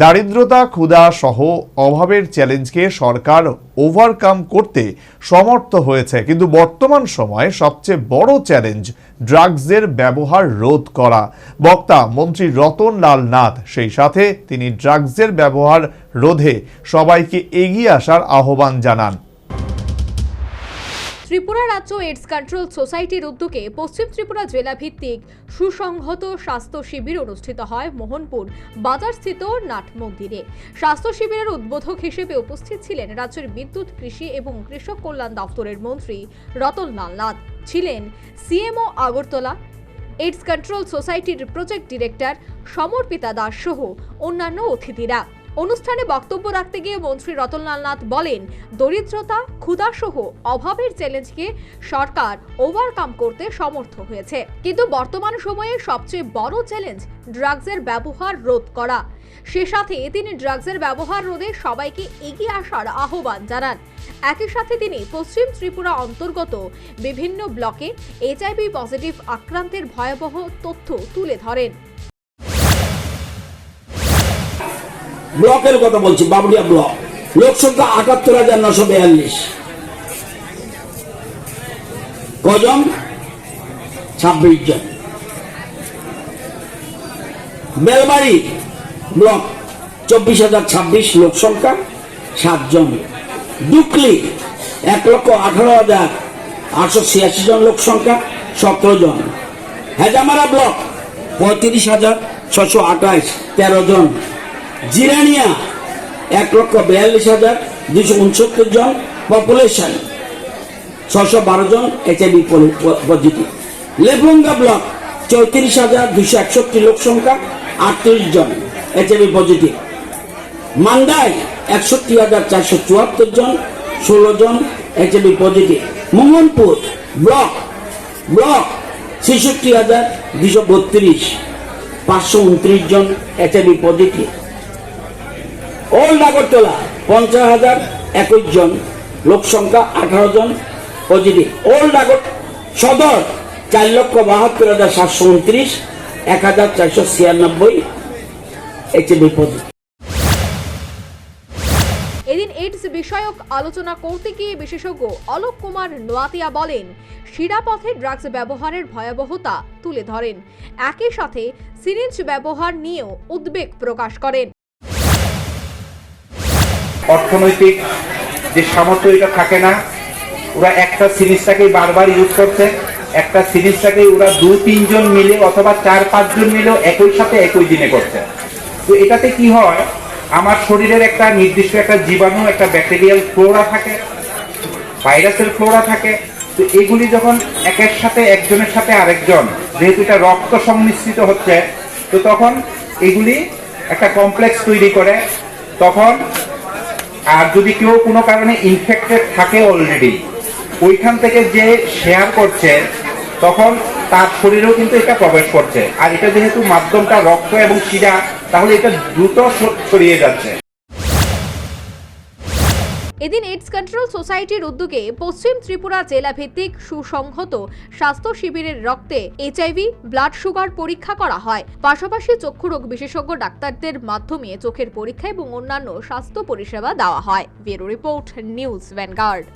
দারিদ্রতা, ক্ষুধা সহ অভাবের চ্যালেঞ্জকে সরকার ওভারকাম করতে সমর্থ হয়েছে। কিন্তু বর্তমান সময়ে সবচেয়ে বড় চ্যালেঞ্জ ড্রাগসের ব্যবহার রোধ করা। বক্তা মন্ত্রী রতন লাল নাথ, সেই সাথে তিনি ড্রাগসের ব্যবহার রোধে সবাইকে এগিয়ে আসার আহ্বান জানান। ত্রিপুরা রাজ্য এইডস কন্ট্রোল সোসাইটির উদ্যোগে পশ্চিম ত্রিপুরা জেলা ভিত্তিক সুসংহত স্বাস্থ্য শিবির অনুষ্ঠিত হয় মোহনপুর বাজারস্থিত নাট মন্দিরে। স্বাস্থ্য শিবিরের উদ্বোধক হিসেবে উপস্থিত ছিলেন রাজ্যের বিদ্যুৎ, কৃষি এবং কৃষক কল্যাণ দপ্তরের মন্ত্রী রতন লাল নাথ, ছিলেন সিএমও আগরতলা এইডস কন্ট্রোল সোসাইটির প্রজেক্ট ডিরেক্টর সমর্পিতা দাস সহ অন্যান্য অতিথিরা। অনুষ্ঠানে বক্তব্য রাখতে গিয়ে মন্ত্রী রতনলাল নাথ বলেন, দরিদ্রতা, ক্ষুধাসহ অভাবের চ্যালেঞ্জকে সরকার ওভারকাম করতে সমর্থ হয়েছে। কিন্তু বর্তমান সময়ে সবচেয়ে বড় চ্যালেঞ্জ ড্রাগসের ব্যবহার রোধ করা। সে সাথে তিনি ড্রাগসের ব্যবহার রোধে সবাইকে এগিয়ে আসার আহ্বান জানান। একই সাথে তিনি পশ্চিম ত্রিপুরা অন্তর্গত বিভিন্ন ব্লকে এইচআইভি পজিটিভ আক্রান্তের ভয়াবহ তথ্য তুলে ধরেন। ব্লকের কথা বলছি, বাবুলিয়া ব্লক। লোক সংখ্যা আটাত্তর হাজার নশো বিয়াল্লিশ। কজন? ছাব্বিশ জন। বেলবাড়ি ব্লক, চব্বিশ হাজার ছাব্বিশ লোক সংখ্যা সাতজন ডুকলি এক লক্ষ আঠারো হাজার আটশো ছিয়াশি জন লোক সংখ্যা সতেরো জন। হেজামারা ব্লক, পঁয়ত্রিশ হাজার ছশো আঠাশ, তেরো জন। জিরানিয়া, এক লক্ষ বিয়াল্লিশ হাজার দুশো উনসত্তর জন পপুলেশন ছশো বারো জন এইচআইভি পজিটিভ লেবুঙ্গা ব্লক চৌত্রিশ হাজার দুশো একষট্টি লোক সংখ্যা, আটত্রিশ জন এইচআইভি পজিটিভ মান্দাই একষট্টি হাজার চারশো চুয়াত্তর জন, ষোলো জন HIV positive Mohanpur block block ছেষট্টি হাজার দুশো বত্রিশ, পাঁচশো উনত্রিশ জন এইচআইভি পজিটিভ ওল্ড আগরতলা পঞ্চাশ হাজার একুশ জন, লোক সংখ্যা আঠারো জন পজিটিভ ওল্ড আগর সদর চার লক্ষ বাহাত্তর হাজার সাতশো উনত্রিশ, এক হাজার চারশো ছিয়ানব্বই এইচএবি পজিটিভ এদিন এইডস বিষয়ক আলোচনা করতে গিয়ে বিশেষজ্ঞ অলোক কুমার নোয়াতিয়া বলেন শিরাপথে ড্রাগস ব্যবহারের ভয়াবহতা তুলে ধরেন। একই সাথে সিরিঞ্জ ব্যবহার নিয়েও উদ্বেগ প্রকাশ করেন। অর্থনৈতিক যে সামর্থ্য এটা থাকে না, ওরা একটা সিরিজটাকেই বারবার ইউজ করছে, একটা সিরিজটাকেই ওরা দু তিনজন মিলে অথবা চার, পাঁচজন মিলেও একই সাথে একই দিনে করছে। তো এটাতে কি হয়, আমার শরীরের একটা নির্দিষ্ট একটা জীবাণু, একটা ব্যাকটেরিয়াল ফ্লোরা থাকে, ভাইরাসের ফ্লোরা থাকে, তো এগুলি যখন একের সাথে একজনের সাথে আরেকজন, যেহেতু এটা রক্ত সংমিশ্রিত হচ্ছে, তো তখন এগুলি একটা কমপ্লেক্স তৈরি করে, তখন আর যদি কেউ কোনো কারণে ইনফেক্টেড থাকে অলরেডি ওইখান থেকে যে শেয়ার করছে, তখন তার শরীরেও কিন্তু এটা প্রবেশ করছে। আর এটা যেহেতু মাধ্যমটা রক্ত এবং শিরা, তাহলে এটা দ্রুত ছড়িয়ে যাচ্ছে। এদিন এইডস কন্ট্রোল সোসাইটির উদ্যোগে পশ্চিম ত্রিপুরা জেলা ভিত্তিক সুসংহত স্বাস্থ্য শিবিরের রক্তে এইচআইভি ব্লাড সুগার পরীক্ষা করা হয়। পাশাপাশি চক্ষু রোগ বিশেষজ্ঞ ডাক্তারদের মাধ্যমে চোখের পরীক্ষা এবং অন্যান্য স্বাস্থ্য পরিষেবা দেওয়া হয়। Bureau report, news Vanguard.